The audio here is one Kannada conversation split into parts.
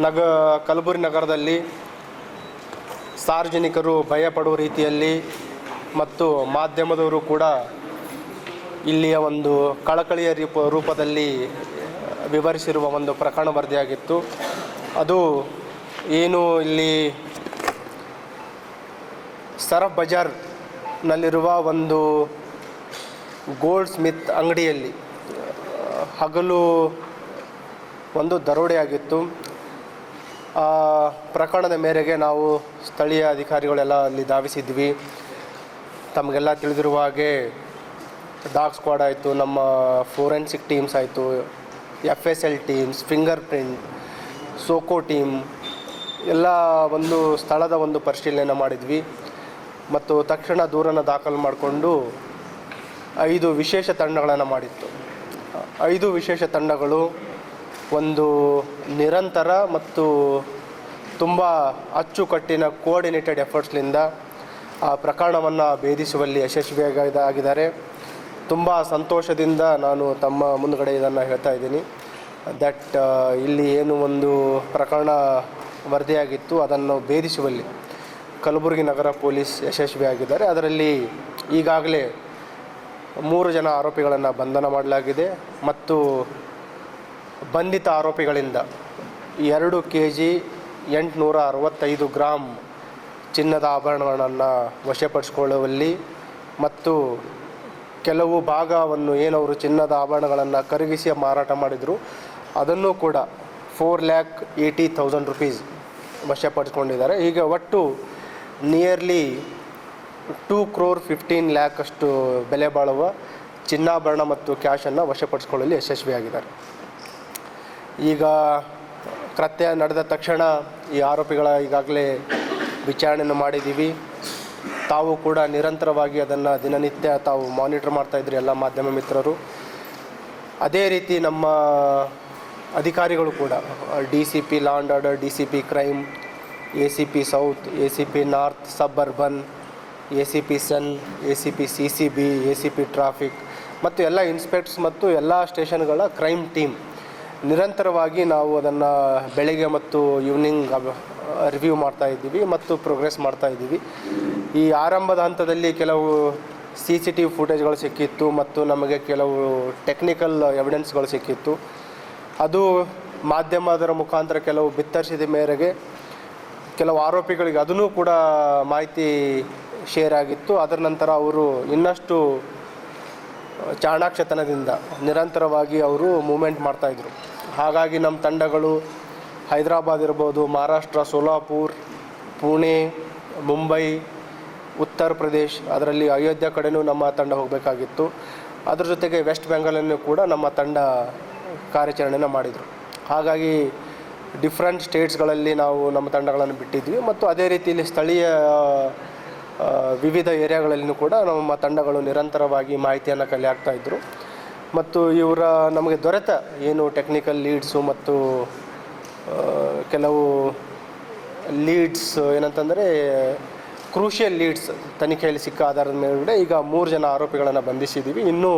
ನಗ ಕಲಬುರಿ ನಗರದಲ್ಲಿ ಸಾರ್ವಜನಿಕರು ಭಯಪಡುವ ರೀತಿಯಲ್ಲಿ ಮತ್ತು ಮಾಧ್ಯಮದವರು ಕೂಡ ಇಲ್ಲಿಯ ಒಂದು ಕಳಕಳಿಯ ರೂಪ, ರೂಪದಲ್ಲಿ ವಿವರಿಸಿರುವ ಒಂದು ಪ್ರಕರಣ ವರದಿಯಾಗಿತ್ತು. ಅದು ಏನು ಇಲ್ಲಿ ಸರಫ್ ಬಜಾರ್ನಲ್ಲಿರುವ ಒಂದು ಗೋಲ್ಡ್ ಸ್ಮಿತ್ ಅಂಗಡಿಯಲ್ಲಿ ಹಗಲು ಒಂದು ದರೋಡೆಯಾಗಿತ್ತು ಆ ಪ್ರಕರಣದ ಮೇರೆಗೆ ನಾವು ಸ್ಥಳೀಯ ಅಧಿಕಾರಿಗಳೆಲ್ಲ ಅಲ್ಲಿ ಧಾವಿಸಿದ್ವಿ. ತಮಗೆಲ್ಲ ತಿಳಿದಿರುವ ಹಾಗೆ ಡಾಗ್ ಸ್ಕ್ವಾಡ್ ಆಯಿತು, ನಮ್ಮ ಫೋರೆನ್ಸಿಕ್ ಟೀಮ್ಸ್ ಆಯಿತು F S L teams fingerprint SOCO team, ಎಲ್ಲ ಒಂದು ಸ್ಥಳದ ಒಂದು ಪರಿಶೀಲನೆ ಮಾಡಿದ್ವಿ. ಮತ್ತು ತಕ್ಷಣ ದೂರನ್ನು ದಾಖಲು ಮಾಡಿಕೊಂಡು ಐದು ವಿಶೇಷ ತಂಡಗಳನ್ನು ಮಾಡಿತ್ತು. ಐದು ವಿಶೇಷ ತಂಡಗಳು ಒಂದು ನಿರಂತರ ಮತ್ತು ತುಂಬ ಅಚ್ಚುಕಟ್ಟಿನ ಕೋಆರ್ಡಿನೇಟೆಡ್ ಎಫರ್ಟ್ಸ್ನಿಂದ ಆ ಪ್ರಕರಣವನ್ನು ಭೇದಿಸುವಲ್ಲಿ ಯಶಸ್ವಿಯಾಗಿ ಇದಾಗಿದ್ದಾರೆ ತುಂಬ ಸಂತೋಷದಿಂದ ನಾನು ತಮ್ಮ ಮುಂದುಗಡೆ ಇದನ್ನು ಹೇಳ್ತಾ ಇದ್ದೀನಿ. ದಟ್ ಇಲ್ಲಿ ಏನು ಒಂದು ಪ್ರಕರಣ ವರದಿಯಾಗಿತ್ತು, ಅದನ್ನು ಭೇದಿಸುವಲ್ಲಿ ಕಲಬುರಗಿ ನಗರ ಪೊಲೀಸ್ ಯಶಸ್ವಿಯಾಗಿದ್ದಾರೆ. ಅದರಲ್ಲಿ ಈಗಾಗಲೇ ಮೂರು ಜನ ಆರೋಪಿಗಳನ್ನು ಬಂಧನ ಮಾಡಲಾಗಿದೆ. ಮತ್ತು ಬಂಧಿತ ಆರೋಪಿಗಳಿಂದ ಎರಡು ಕೆ ಜಿ ಎಂಟುನೂರ ಅರವತ್ತೈದು ಗ್ರಾಮ್ ಚಿನ್ನದ ಆಭರಣಗಳನ್ನು ವಶಪಡಿಸಿಕೊಳ್ಳುವಲ್ಲಿ ಮತ್ತು ಕೆಲವು ಭಾಗವನ್ನು ಏನವರು ಚಿನ್ನದ ಆಭರಣಗಳನ್ನು ಕರಗಿಸಿ ಮಾರಾಟ ಮಾಡಿದರು. ಅದನ್ನು ಕೂಡ four lakh eighty thousand rupees ವಶಪಡಿಸ್ಕೊಂಡಿದ್ದಾರೆ. ಈಗ ಒಟ್ಟು nearly two crore fifteen lakh ಅಷ್ಟು ಬೆಲೆ ಬಾಳುವ ಚಿನ್ನಾಭರಣ ಮತ್ತು ಕ್ಯಾಶನ್ನು ವಶಪಡಿಸ್ಕೊಳ್ಳಲು ಯಶಸ್ವಿಯಾಗಿದ್ದಾರೆ. ಈಗ ಕೃತ್ಯ ನಡೆದ ತಕ್ಷಣ ಈ ಆರೋಪಿಗಳ ಈಗಾಗಲೇ ವಿಚಾರಣೆಯನ್ನು ಮಾಡಿದ್ದೀವಿ. ತಾವು ಕೂಡ ನಿರಂತರವಾಗಿ ಅದನ್ನು ದಿನನಿತ್ಯ ತಾವು ಮಾನಿಟರ್ ಮಾಡ್ತಾಯಿದ್ರಿ ಎಲ್ಲ ಮಾಧ್ಯಮ ಮಿತ್ರರು. ಅದೇ ರೀತಿ ನಮ್ಮ ಅಧಿಕಾರಿಗಳು ಕೂಡ D C P law order D C P crime A C P south A C P north suburban A C P sun A C P C C B A C P traffic ಮತ್ತು ಎಲ್ಲ ಇನ್ಸ್ಪೆಕ್ಟರ್ಸ್ ಮತ್ತು ಎಲ್ಲ ಸ್ಟೇಷನ್ಗಳ ಕ್ರೈಮ್ ಟೀಮ್ ನಿರಂತರವಾಗಿ ನಾವು ಅದನ್ನು ಬೆಳಿಗ್ಗೆ ಮತ್ತು ಈವ್ನಿಂಗ್ ರಿವ್ಯೂ ಮಾಡ್ತಾ ಇದ್ದೀವಿ ಮತ್ತು ಪ್ರೋಗ್ರೆಸ್ ಮಾಡ್ತಾ ಇದ್ದೀವಿ. ಈ ಆರಂಭದ ಹಂತದಲ್ಲಿ ಕೆಲವು ಸಿ ಸಿ ಟಿ ವಿ ಫುಟೇಜ್ಗಳು ಸಿಕ್ಕಿತ್ತು ಮತ್ತು ನಮಗೆ ಕೆಲವು ಟೆಕ್ನಿಕಲ್ ಎವಿಡೆನ್ಸ್ಗಳು ಸಿಕ್ಕಿತ್ತು. ಅದು ಮಾಧ್ಯಮದರ ಮುಖಾಂತರ ಕೆಲವು ಬಿತ್ತರಿಸಿದ ಮೇರೆಗೆ ಕೆಲವು ಆರೋಪಿಗಳಿಗೆ ಅದನ್ನೂ ಕೂಡ ಮಾಹಿತಿ ಶೇರ್ ಆಗಿತ್ತು. ಅದರ ನಂತರ ಅವರು ಇನ್ನಷ್ಟು ಚಾಣಾಕ್ಷತನದಿಂದ ನಿರಂತರವಾಗಿ ಅವರು ಮೂಮೆಂಟ್ ಮಾಡ್ತಾಯಿದ್ರು ಹಾಗಾಗಿ ನಮ್ಮ ತಂಡಗಳು ಹೈದರಾಬಾದ್ ಇರ್ಬೋದು, ಮಹಾರಾಷ್ಟ್ರ, ಸೋಲಾಪುರ್, ಪುಣೆ, ಮುಂಬೈ, ಉತ್ತರ ಪ್ರದೇಶ್, ಅದರಲ್ಲಿ ಅಯೋಧ್ಯೆ ಕಡೆನೂ ನಮ್ಮ ತಂಡ ಹೋಗಬೇಕಾಗಿತ್ತು. ಅದ್ರ ಜೊತೆಗೆ ವೆಸ್ಟ್ ಬೆಂಗಾಲನ್ನು ಕೂಡ ನಮ್ಮ ತಂಡ ಕಾರ್ಯಾಚರಣೆಯನ್ನು ಮಾಡಿದರು. ಹಾಗಾಗಿ ಡಿಫ್ರೆಂಟ್ ಸ್ಟೇಟ್ಸ್ಗಳಲ್ಲಿ ನಾವು ನಮ್ಮ ತಂಡಗಳನ್ನು ಬಿಟ್ಟಿದ್ವಿ ಮತ್ತು ಅದೇ ರೀತಿಯಲ್ಲಿ ಸ್ಥಳೀಯ ವಿವಿಧ ಏರಿಯಾಗಳಲ್ಲಿಯೂ ಕೂಡ ನಮ್ಮ ತಂಡಗಳು ನಿರಂತರವಾಗಿ ಮಾಹಿತಿಯನ್ನು ಕಲೆ ಆಗ್ತಾಯಿದ್ರು ಮತ್ತು ಇವರ ನಮಗೆ ದೊರೆತ ಏನು ಟೆಕ್ನಿಕಲ್ ಲೀಡ್ಸು ಮತ್ತು ಕೆಲವು ಲೀಡ್ಸ್ ಏನಂತಂದರೆ ಕ್ರೂಷಿಯಲ್ ಲೀಡ್ಸ್ ತನಿಖೆಯಲ್ಲಿ ಸಿಕ್ಕ ಆಧಾರದ ಮೇಲೆ ಈಗ ಮೂರು ಜನ ಆರೋಪಿಗಳನ್ನು ಬಂಧಿಸಿದ್ದೀವಿ ಇನ್ನೂ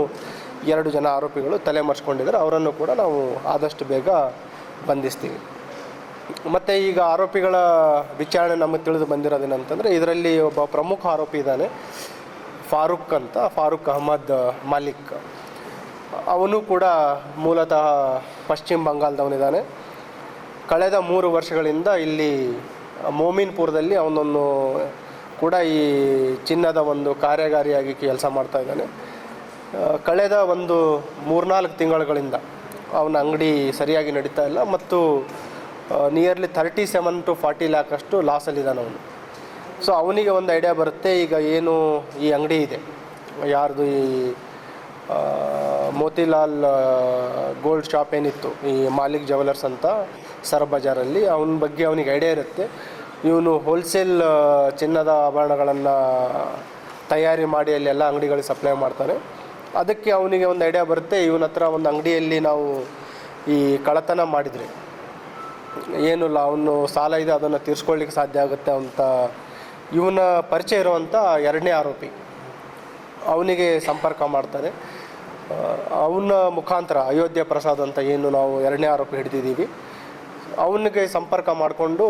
ಎರಡು ಜನ ಆರೋಪಿಗಳು ತಲೆ ಮರೆಸ್ಕೊಂಡಿದ್ದಾರೆ ಅವರನ್ನು ಕೂಡ ನಾವು ಆದಷ್ಟು ಬೇಗ ಬಂಧಿಸ್ತೀವಿ. ಮತ್ತು ಈಗ ಆರೋಪಿಗಳ ವಿಚಾರಣೆ ನಮಗೆ ತಿಳಿದು ಬಂದಿರೋದೇನಂತಂದರೆ ಇದರಲ್ಲಿ ಒಬ್ಬ ಪ್ರಮುಖ ಆರೋಪಿ ಇದ್ದಾನೆ, ಫಾರೂಕ್ ಅಂತ. ಫಾರೂಕ್ ಅಹಮದ್ ಮಾಲಿಕ್. ಅವನು ಕೂಡ ಮೂಲತಃ ಪಶ್ಚಿಮ ಬಂಗಾಳದವನಿದ್ದಾನೆ. ಕಳೆದ ಮೂರು ವರ್ಷಗಳಿಂದ ಇಲ್ಲಿ ಮೋಮಿನ್ಪುರದಲ್ಲಿ ಅವನನ್ನು ಕೂಡ ಈ ಚಿನ್ನದ ಒಂದು ಕಾರ್ಯಗಾರಿಯಾಗಿ ಕೆಲಸ ಮಾಡ್ತಾ ಇದ್ದಾನೆ. ಕಳೆದ ಒಂದು ಮೂರ್ನಾಲ್ಕು ತಿಂಗಳುಗಳಿಂದ ಅವನ ಅಂಗಡಿ ಸರಿಯಾಗಿ ನಡೀತಾ ಇಲ್ಲ ಮತ್ತು nearly thirty seven to forty lakh ಅಷ್ಟು ಲಾಸಲ್ಲಿದ್ದಾನೆ ಅವನು. ಸೊ, ಅವನಿಗೆ ಒಂದು ಐಡಿಯಾ ಬರುತ್ತೆ, ಈಗ ಏನು ಈ ಅಂಗಡಿ ಇದೆ. ಯಾರ್ದು ಈ ಮೋತಿಲಾಲ್ ಗೋಲ್ಡ್ ಶಾಪ್ ಏನಿತ್ತು, ಈ ಮಾಲಿಕ್ ಜ್ಯುವೆಲರ್ಸ್ ಅಂತ ಸರ್ ಬಜಾರಲ್ಲಿ, ಅವನ ಬಗ್ಗೆ ಅವನಿಗೆ ಐಡಿಯಾ ಇರುತ್ತೆ. ಇವನು ಹೋಲ್ಸೇಲ್ ಚಿನ್ನದ ಆಭರಣಗಳನ್ನು ತಯಾರಿ ಮಾಡಿ ಅಲ್ಲಿ ಎಲ್ಲ ಅಂಗಡಿಗಳಿಗೆ ಸಪ್ಲೈ ಮಾಡ್ತಾನೆ. ಅದಕ್ಕೆ ಅವನಿಗೆ ಒಂದು ಐಡಿಯಾ ಬರುತ್ತೆ, ಇವನ ಹತ್ರ ಒಂದು ಅಂಗಡಿಯಲ್ಲಿ ನಾವು ಈ ಕಳತನ ಮಾಡಿದರೆ. ಏನು ಇಲ್ಲ ಅವನು ಸಾಲ ಇದೆ, ಅದನ್ನು ತೀರ್ಸ್ಕೊಳ್ಳಿಕ್ಕೆ ಸಾಧ್ಯ ಆಗುತ್ತೆ ಅಂತ ಇವನ ಪರಿಚಯ ಇರುವಂಥ ಎರಡನೇ ಆರೋಪಿ. ಅವನಿಗೆ ಸಂಪರ್ಕ ಮಾಡ್ತಾರೆ. ಅವನ ಮುಖಾಂತರ ಅಯೋಧ್ಯೆ ಪ್ರಸಾದ್ ಅಂತ ಏನು ನಾವು ಎರಡನೇ ಆರೋಪಿ ಹಿಡಿದಿದ್ದೀವಿ. ಅವನಿಗೆ ಸಂಪರ್ಕ ಮಾಡಿಕೊಂಡು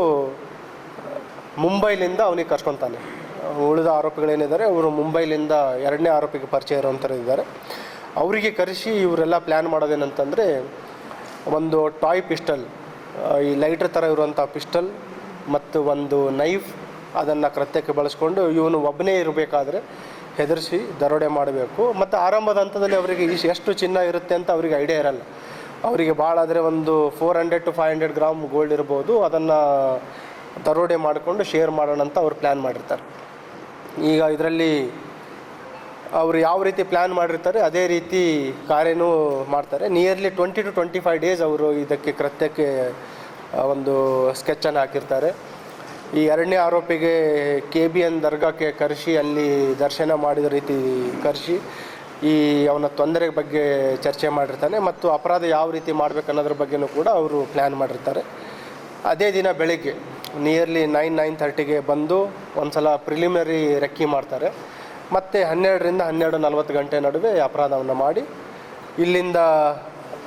ಮುಂಬೈಲಿಂದ ಅವನಿಗೆ ಕರ್ಕೊತಾನೆ ಉಳಿದ ಆರೋಪಿಗಳೇನಿದ್ದಾರೆ, ಅವರು ಮುಂಬೈಲಿಂದ ಎರಡನೇ ಆರೋಪಿಗೆ ಪರಿಚಯ ಇರೋವಂಥವ್ರು ಇದ್ದಾರೆ. ಅವರಿಗೆ ಕರೆಸಿ ಇವರೆಲ್ಲ ಪ್ಲ್ಯಾನ್ ಮಾಡೋದೇನಂತಂದರೆ, ಒಂದು ಟಾಯ್ ಪಿಸ್ಟಲ್ ಈ ಲೈಟರ್ ಥರ ಇರುವಂಥ ಪಿಸ್ಟಲ್ ಮತ್ತು ಒಂದು ನೈಫ್ ಅದನ್ನು ಕೃತ್ಯಕ್ಕೆ ಬಳಸ್ಕೊಂಡು ಇವನು ಒಬ್ಬನೇ ಇರಬೇಕಾದ್ರೆ ಹೆದರಿಸಿ ದರೋಡೆ ಮಾಡಬೇಕು. ಮತ್ತು ಆರಂಭದ ಹಂತದಲ್ಲಿ ಅವರಿಗೆ ಎಷ್ಟು ಚಿನ್ನ ಇರುತ್ತೆ ಅಂತ ಅವರಿಗೆ ಐಡಿಯಾ ಇರಲ್ಲ. ಅವರಿಗೆ ಭಾಳ ಆದರೆ ಒಂದು four hundred to five hundred gram gold ಇರ್ಬೋದು. ಅದನ್ನು ದರೋಡೆ ಮಾಡಿಕೊಂಡು ಶೇರ್ ಮಾಡೋಣ ಅಂತ ಅವ್ರು ಪ್ಲ್ಯಾನ್ ಮಾಡಿರ್ತಾರೆ. ಈಗ ಇದರಲ್ಲಿ ಅವರು ಯಾವ ರೀತಿ ಪ್ಲ್ಯಾನ್ ಮಾಡಿರ್ತಾರೆ, ಅದೇ ರೀತಿ ಕಾರ್ಯನೂ ಮಾಡ್ತಾರೆ. Nearly twenty to twenty five days ಅವರು ಇದಕ್ಕೆ ಕೃತ್ಯಕ್ಕೆ ಒಂದು ಸ್ಕೆಚನ್ನು ಹಾಕಿರ್ತಾರೆ. ಈ ಎರಡನೇ ಆರೋಪಿಗೆ ಕೆ ಬಿ ಎನ್ ದರ್ಗಾಕ್ಕೆ ಕರೆಸಿ, ಅಲ್ಲಿ ದರ್ಶನ ಮಾಡಿದ ರೀತಿ ಕರೆಸಿ, ಈ ಅವನ ತೊಂದರೆ ಬಗ್ಗೆ ಚರ್ಚೆ ಮಾಡಿರ್ತಾನೆ ಮತ್ತು ಅಪರಾಧ ಯಾವ ರೀತಿ ಮಾಡಬೇಕು ಅನ್ನೋದ್ರ ಬಗ್ಗೆನೂ ಕೂಡ ಅವರು ಪ್ಲ್ಯಾನ್ ಮಾಡಿರ್ತಾರೆ. ಅದೇ ದಿನ ಬೆಳಿಗ್ಗೆ ನಿಯರ್ಲಿ ನೈನ್ ನೈನ್ ಥರ್ಟಿಗೆ ಬಂದು ಒಂದು ಸಲ ಪ್ರಿಲಿಮಿನರಿ ರೆಕ್ಕಿ ಮಾಡ್ತಾರೆ. ಮತ್ತು ಹನ್ನೆರಡರಿಂದ ಹನ್ನೆರಡು ನಲ್ವತ್ತು ಗಂಟೆ ನಡುವೆ ಅಪರಾಧವನ್ನು ಮಾಡಿ, ಇಲ್ಲಿಂದ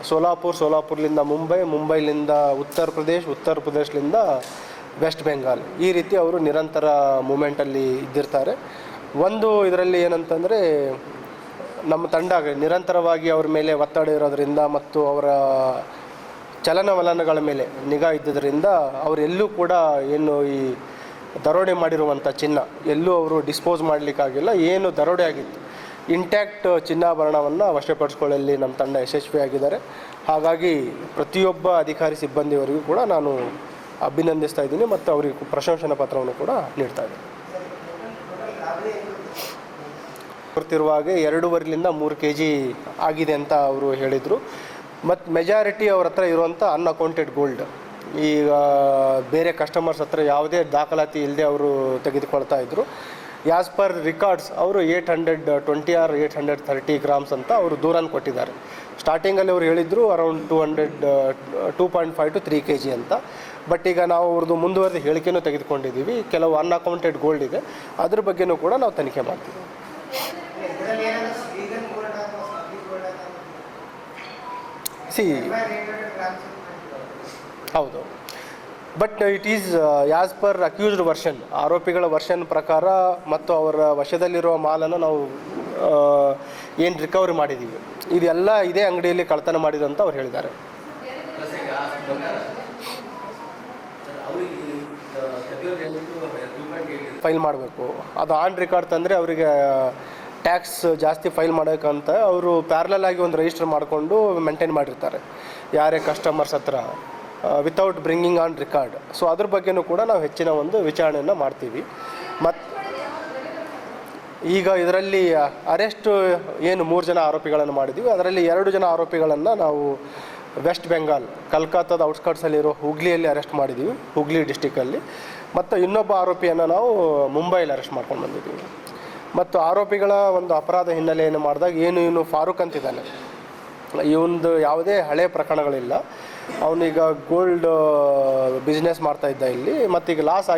ಸೋಲಾಪುರ್, ಸೋಲಾಪುರ್ಲಿಂದ ಮುಂಬೈ, ಮುಂಬೈಲಿಂದ ಉತ್ತರ ಪ್ರದೇಶ್, ಉತ್ತರ ಪ್ರದೇಶಲಿಂದ ವೆಸ್ಟ್ ಬೆಂಗಾಲ್ ಈ ರೀತಿ ಅವರು ನಿರಂತರ ಮೂಮೆಂಟಲ್ಲಿ ಇದ್ದಿರ್ತಾರೆ. ಒಂದು ಇದರಲ್ಲಿ ಏನಂತಂದರೆ, ನಮ್ಮ ತಂಡ ನಿರಂತರವಾಗಿ ಅವ್ರ ಮೇಲೆ ಒತ್ತಡ ಇರೋದರಿಂದ ಮತ್ತು ಅವರ ಚಲನವಲನಗಳ ಮೇಲೆ ನಿಗಾ ಇದ್ದುದರಿಂದ ಅವರೆಲ್ಲೂ ಕೂಡ ಏನು ಈ ದರೋಡೆ ಮಾಡಿರುವಂಥ ಚಿನ್ನ ಎಲ್ಲೂ ಅವರು ಡಿಸ್ಪೋಸ್ ಮಾಡಲಿಕ್ಕಾಗಿಲ್ಲ. ಏನು ದರೋಡೆ ಆಗಿತ್ತು. ಇಂಟ್ಯಾಕ್ಟ್ ಚಿನ್ನಾಭರಣವನ್ನು ವಶಪಡಿಸ್ಕೊಳ್ಳಲ್ಲಿ ನಮ್ಮ ತಂಡ ಯಶಸ್ವಿಯಾಗಿದ್ದಾರೆ. ಹಾಗಾಗಿ ಪ್ರತಿಯೊಬ್ಬ ಅಧಿಕಾರಿ ಸಿಬ್ಬಂದಿಯವರಿಗೂ ಕೂಡ ನಾನು ಅಭಿನಂದಿಸ್ತಾ ಇದ್ದೀನಿ ಮತ್ತು ಅವರಿಗೆ ಪ್ರಶಂಸನಾ ಪತ್ರವನ್ನು ಕೂಡ ನೀಡ್ತಾ ಇದ್ದೀನಿ. ಬರ್ತಿರುವಾಗೆ ಎರಡೂವರೆಲಿಂದ ಮೂರು ಕೆ ಜಿ ಆಗಿದೆ ಅಂತ ಅವರು ಹೇಳಿದರು. ಮತ್ತು ಮೆಜಾರಿಟಿ ಅವ್ರ ಹತ್ರ ಇರುವಂಥ ಅನ್ಅಕೌಂಟೆಡ್ ಗೋಲ್ಡ್ ಈಗ ಬೇರೆ ಕಸ್ಟಮರ್ಸ್ ಹತ್ರ ಯಾವುದೇ ದಾಖಲಾತಿ ಇಲ್ಲದೆ ಅವರು ತೆಗೆದುಕೊಳ್ತಾ ಇದ್ದರು ಆ್ಯಸ್ ಪರ್ ರಿಕಾರ್ಡ್ಸ್ ಅವರು eight hundred twenty or eight hundred thirty grams ಅಂತ ಅವರು ದೂರನ್ನು ಕೊಟ್ಟಿದ್ದಾರೆ. ಸ್ಟಾರ್ಟಿಂಗಲ್ಲಿ ಅವ್ರು ಹೇಳಿದರು around two hundred two point five to three K G ಅಂತ. ಬಟ್ ಈಗ ನಾವು ಅವ್ರದ್ದು ಮುಂದುವರೆದ ಹೇಳಿಕೆನೂ ತೆಗೆದುಕೊಂಡಿದ್ದೀವಿ. ಕೆಲವು ಅನ್ಅಕೌಂಟೆಡ್ ಗೋಲ್ಡ್ ಇದೆ. ಅದ್ರ ಬಗ್ಗೆನೂ ಕೂಡ ನಾವು ತನಿಖೆ ಮಾಡ್ತೀವಿ. ಸಿ ಹೌದು. But it is as per accused version ಆರೋಪಿಗಳ ವರ್ಷನ್ ಪ್ರಕಾರ ಮತ್ತು ಅವರ ವಶದಲ್ಲಿರುವ ಮಾಲನ್ನು ನಾವು ಏನು ರಿಕವರಿ ಮಾಡಿದ್ದೀವಿ ಇದೆಲ್ಲ ಇದೇ ಅಂಗಡಿಯಲ್ಲಿ ಕಳ್ತನ ಅಂತ ಅವ್ರು ಹೇಳಿದ್ದಾರೆ. ಫೈಲ್ ಮಾಡಬೇಕು. ಅದು ಆನ್ ರೆಕಾರ್ಡ್ ತಂದರೆ ಅವರಿಗೆ ಟ್ಯಾಕ್ಸ್ ಜಾಸ್ತಿ ಫೈಲ್ ಮಾಡೋಕ್ಕಂತ ಅವರು ಪ್ಯಾರಲಲ್ ಆಗಿ ಒಂದು ರಿಜಿಸ್ಟರ್ ಮಾಡಿಕೊಂಡು ಮೇಂಟೈನ್ ಮಾಡಿರ್ತಾರೆ. ಯಾರೇ ಕಸ್ಟಮರ್ಸ್ ಹತ್ರ without bringing on record so ಅದ್ರ ಬಗ್ಗೆನೂ ಕೂಡ ನಾವು ಹೆಚ್ಚಿನ ಒಂದು ವಿಚಾರಣೆಯನ್ನು ಮಾಡ್ತೀವಿ. ಮತ್ತು ಈಗ ಇದರಲ್ಲಿ ಅರೆಸ್ಟ್ ಏನು ಮೂರು ಜನ ಆರೋಪಿಗಳನ್ನು ಮಾಡಿದ್ದೀವಿ. ಅದರಲ್ಲಿ ಎರಡು ಜನ ಆರೋಪಿಗಳನ್ನು ನಾವು ವೆಸ್ಟ್ ಬೆಂಗಾಲ್, ಕಲ್ಕತ್ತಾದ ಔಟ್ಸ್ಕಟ್ಸಲ್ಲಿರೋ ಹುಗ್ಲಿಯಲ್ಲಿ ಅರೆಸ್ಟ್ ಮಾಡಿದ್ದೀವಿ, ಹುಗ್ಲಿ ಡಿಸ್ಟಿಕಲ್ಲಿ ಮತ್ತು ಇನ್ನೊಬ್ಬ ಆರೋಪಿಯನ್ನು ನಾವು ಮುಂಬೈಲಿ ಅರೆಸ್ಟ್ ಮಾಡ್ಕೊಂಡು ಬಂದಿದ್ದೀವಿ. ಮತ್ತು ಆರೋಪಿಗಳ ಒಂದು ಅಪರಾಧ ಹಿನ್ನೆಲೆಯನ್ನು ಮಾಡಿದಾಗ ಏನು ಇವನು ಫಾರೂಕ್ ಅಂತಿದ್ದಾನೆ ಇವನದು ಯಾವುದೇ ಹಳೆ ಪ್ರಕರಣಗಳಿಲ್ಲ. ಅವನೀಗ ಗೋಲ್ಡ್ ಬಿಸ್ನೆಸ್ ಮಾಡ್ತಾ ಇದ್ದ ಇಲ್ಲಿ. ಮತ್ತು ಈಗ ಲಾಸ್ ಆಗಿ